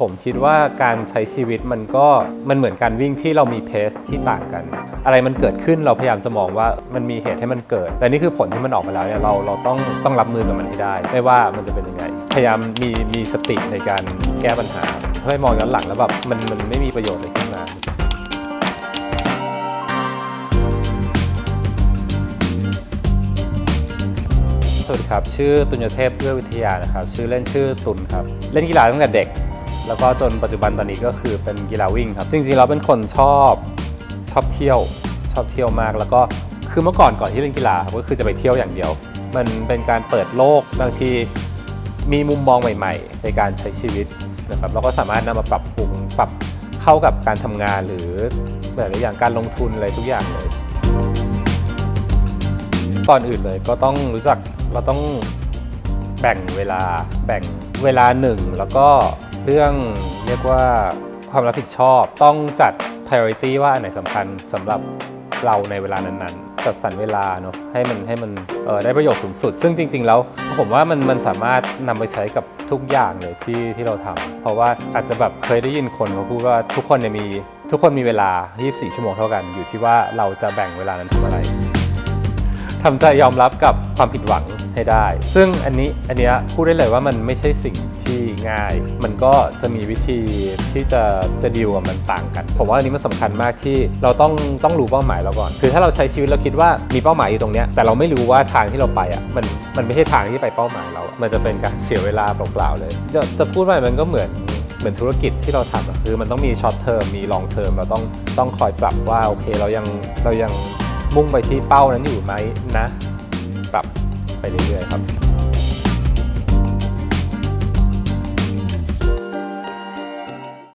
ผมคิดว่าการใช้ชีวิตมันก็มันเหมือนการวิ่งที่เรามีเพสที่ต่างกัน อะไรมันเกิดขึ้นเราพยายามจะมองว่ามันมีเหตุให้มันเกิด แต่นี่คือผลที่มันออกมาแล้วเนี่ยเราเราต้องต้องรับมือกับมันให้ได้ ไม่ว่ามันจะเป็นยังไง พยายามมีมีสติในการแก้ปัญหาถ้าไม่มองย้อนหลังแล้วแบบมันมันไม่มีประโยชน์เลยขึ้นมาสวัสดีครับ ชื่อตุลยเทพเพื่อวิทยานะครับ ชื่อเล่นชื่อตุลครับ เล่นกีฬาตั้งแต่เด็ก แล้วก็จนปัจจุบันตอนนี้ก็คือเป็นกีฬาวิ่งครับจริงๆเราเป็นคนชอบชอบเที่ยวชอบเที่ยวมาก แล้วก็คือเมื่อก่อนก่อนที่เล่นกีฬาก็คือจะไปเที่ยวอย่างเดียว มันเป็นการเปิดโลกบางทีมีมุมมองใหม่ ๆ ในการใช้ชีวิตนะครับเราก็สามารถนำมาปรับปรุงปรับเข้ากับการทำงานหรือหลายๆอย่างการลงทุนอะไรทุกอย่างเลย ก่อนอื่นเลยก็ต้องรู้จักเราต้องแบ่งเวลาแบ่งเวลาหนึ่งแล้วก็ เรื่องเรียกว่าความรับผิดชอบต้องจัด priority ว่าอันไหนสำคัญสำหรับเราในเวลานั้นๆ จัดสรรเวลาเนาะให้มันให้มันเอ่อได้ประโยชน์สูงสุด ซึ่งจริง ๆ แล้วผมว่ามันมันสามารถนำไปใช้กับทุกอย่างเลยที่ที่เราทำเพราะว่าอาจจะแบบเคยได้ยินคนเขาพูดว่าทุกคนเนี่ยมีทุกคนมีเวลา 24 ชั่วโมงเท่ากัน อยู่ที่ว่าเราจะแบ่งเวลานั้นทำอะไรทำใจยอมรับกับความผิดหวังให้ได้ ซึ่งอันนี้อันเนี้ยพูดได้เลยว่ามันไม่ใช่สิ่งที่ ง่าย มันก็จะมีวิธีที่จะจะดีลกับมันต่างกัน ผมว่าอันนี้มันสำคัญมากที่เราต้องต้องรู้เป้าหมายเราก่อน คือถ้าเราใช้ชีวิตเราคิดว่ามีเป้าหมายอยู่ตรงเนี้ยแต่เราไม่รู้ว่าทางที่เราไปอะมันมันไม่ใช่ทางที่ไปเป้าหมายเรา มันจะเป็นการเสียเวลาเปล่าๆเลย จะจะพูดว่ามันก็เหมือนเหมือนธุรกิจที่เราทำอะคือมันต้องมีช็อตเทอมมีลองเทอมเราต้องต้องคอยปรับว่าโอเคเรายังเรายังมุ่งไปที่เป้านั้นอยู่ไหมนะ ปรับไปเรื่อยๆครับ